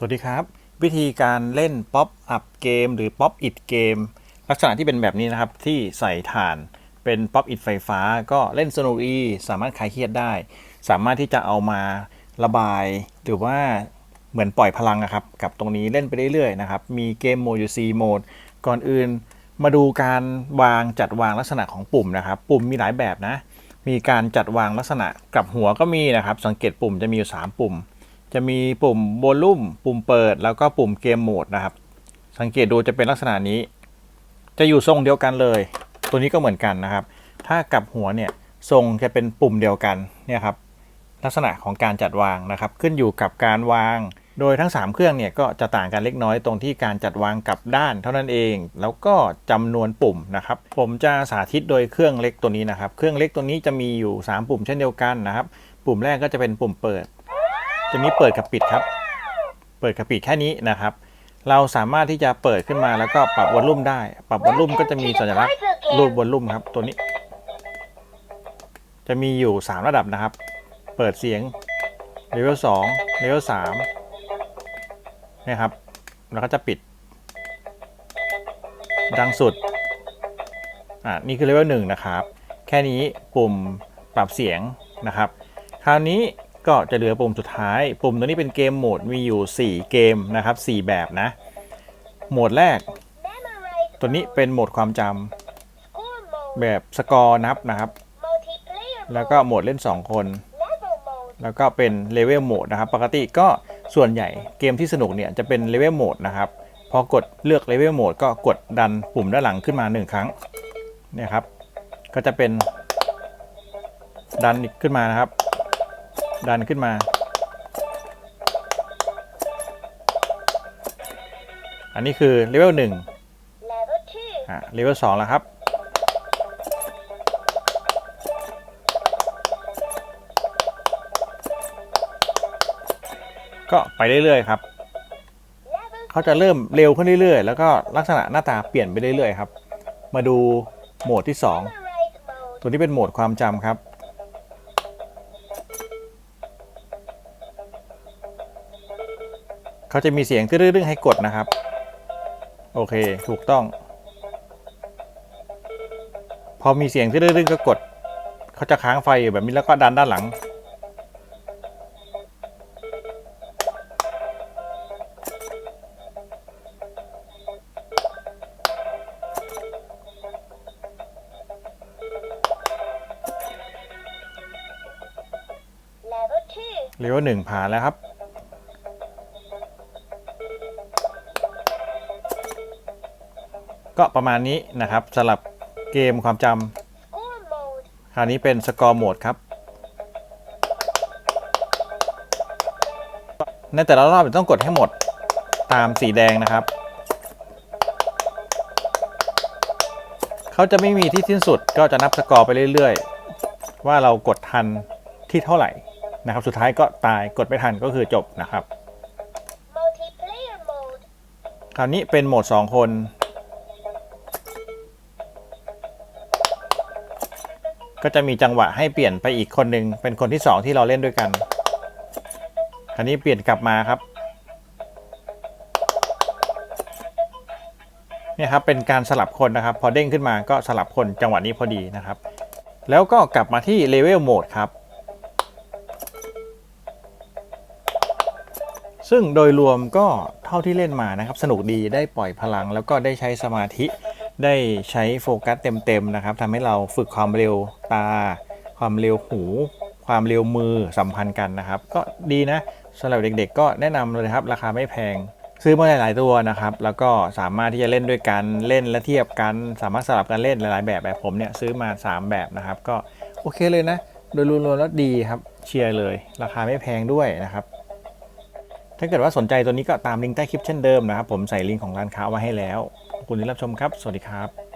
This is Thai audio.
สวัสดีครับ วิธีการเล่นป๊อปอัพเกมหรือป๊อปอิดเกมลักษณะที่เป็นแบบนี้นะครับ ที่ใส่ถ่านเป็นป๊อปอิดไฟฟ้า ก็เล่นสนุกดีสามารถคลายเครียดได้ สามารถที่จะเอามาระบาย หรือว่าเหมือนปล่อยพลังนะครับ กับตรงนี้เล่นไปเรื่อยๆนะครับ มีเกมโมดอยู่4โหมดก่อนอื่น มาดูการวางจัดวางลักษณะของปุ่มนะครับ ปุ่มมีหลายแบบนะ มีการจัดวางลักษณะกลับหัวก็มีนะครับ สังเกตปุ่มจะมีอยู่ 3 ปุ่ม จะมีปุ่มโวลูมปุ่มเปิด แล้วก็ปุ่มเกมโหมดนะครับ สังเกตดูจะเป็นลักษณะนี้ จะอยู่ทรงเดียวกันเลย ตัวนี้ก็เหมือนกันนะครับ ถ้ากลับหัวเนี่ยทรงจะเป็นปุ่มเดียวกันเนี่ยครับลักษณะของการจัดวางนะครับ ขึ้นอยู่กับการวาง โดยทั้ง 3 เครื่องเนี่ยก็จะต่างกันเล็กน้อยตรงที่การจัดวางกับด้านเท่านั้นเอง แล้วก็จำนวนปุ่มนะครับ ผมจะสาธิตโดยเครื่องเล็กตัวนี้นะครับ เครื่องเล็กตัวนี้จะมีอยู่ 3 ปุ่มเช่นเดียวกันนะครับ ปุ่มแรกก็จะเป็นปุ่มเปิด จะมีเปิดกับปิดครับ เปิดกับปิดแค่นี้นะครับ เราสามารถที่จะเปิดขึ้นมาแล้วก็ปรับวอลลุ่มได้ ปรับวอลลุ่มก็จะมีสัญลักษณ์รูปวอลลุ่มครับ ตัวนี้ จะมีอยู่ 3 ระดับนะครับ เปิดเสียงเลเวล2เลเวล3นี่ครับ แล้วก็จะปิด ดังสุด อ่านี่คือเลเวล1นะครับ แค่นี้ปุ่มปรับเสียงนะครับ คราวนี้ ก็จะเหลือปุ่มสุดท้าย ปุ่มตัวนี้เป็นเกมโหมดมีอยู่ 4 เกมนะครับ 4 แบบนะ โหมดแรก ตัวนี้เป็นโหมดความจำแบบสกอร์นับนะครับ แล้วก็โหมดเล่น 2 คน แล้วก็เป็นเลเวลโหมดนะครับ ปกติก็ส่วนใหญ่เกมที่สนุกเนี่ยจะเป็นเลเวลโหมดนะครับพอกดเลือกเลเวลโหมดก็กดดันปุ่มด้านหลังขึ้นมา 1 ครั้งเนี่ยครับ ก็จะเป็นดันขึ้นมานะครับ ดันขึ้นมา อันนี้คือเลเวลหนึ่งอะเลเวลสองแล้วครับ ก็ไปเรื่อยๆครับเขาจะเริ่มเร็วขึ้นเรื่อยๆ แล้วก็ลักษณะหน้าตาเปลี่ยนไปเรื่อยๆครับ มาดูโหมดที่ 2 ตัวนี้เป็นโหมดความจำครับ เขาจะมีเสียงตึ้งๆให้กดนะครับ โอเค ถูกต้อง พอมีเสียงตึ้งๆก็กด เขาจะค้างไฟอยู่แบบนี้แล้วก็ดันด้านหลัง เลเวลหนึ่งผ่านแล้วครับ ก็ประมาณนี้นะครับสำหรับเกมความจำคราวนี้เป็นสกอร์โหมดครับ ในแต่ละรอบต้องกดให้หมดตามสีแดงนะครับ เขาจะไม่มีที่สิ้นสุดก็จะนับสกอร์ไปเรื่อยๆ ว่าเรากดทันที่เท่าไหร่นะครับ สุดท้ายก็ตายกดไม่ทันก็คือจบนะครับ คราวนี้เป็นโหมด 2 คน ก็จะมีจังหวะให้เปลี่ยนไปอีกคนหนึ่งเป็นคนที่2ที่เราเล่นด้วยกันคราวนี้เปลี่ยนกลับมาครับเนี่ยครับเป็นการสลับคนนะครับ พอเด้งขึ้นมาก็สลับคนจังหวะนี้พอดีนะครับ แล้วก็กลับมาที่เลเวลโหมดครับ ซึ่งโดยรวมก็เท่าที่เล่นมานะครับ สนุกดีได้ปล่อยพลังแล้วก็ได้ใช้สมาธิ ได้ใช้โฟกัสเต็มๆนะครับทำให้เราฝึกความเร็วตา ความเร็วหู ความเร็วมือสัมพันธ์กันนะครับ ก็ดีนะสำหรับเด็กๆ ก็แนะนำเลยครับ ราคาไม่แพง ซื้อมาหลายๆตัวนะครับ แล้วก็สามารถที่จะเล่นด้วยกันเล่นและเทียบกัน สามารถสลับกันเล่นหลายๆ แบบแบบผมเนี่ยซื้อมา 3 แบบนะครับ ก็โอเคเลยนะ โดยรวมๆแล้วดีครับเชียร์เลย ราคาไม่แพงด้วยนะครับ ถ้าเกิดว่าสนใจตัวนี้ก็ตามลิงก์ใต้คลิปเช่นเดิมนะครับ ผมใส่ลิงก์ของร้านค้าไว้ให้แล้ว ขอบคุณที่รับชมครับ สวัสดีครับ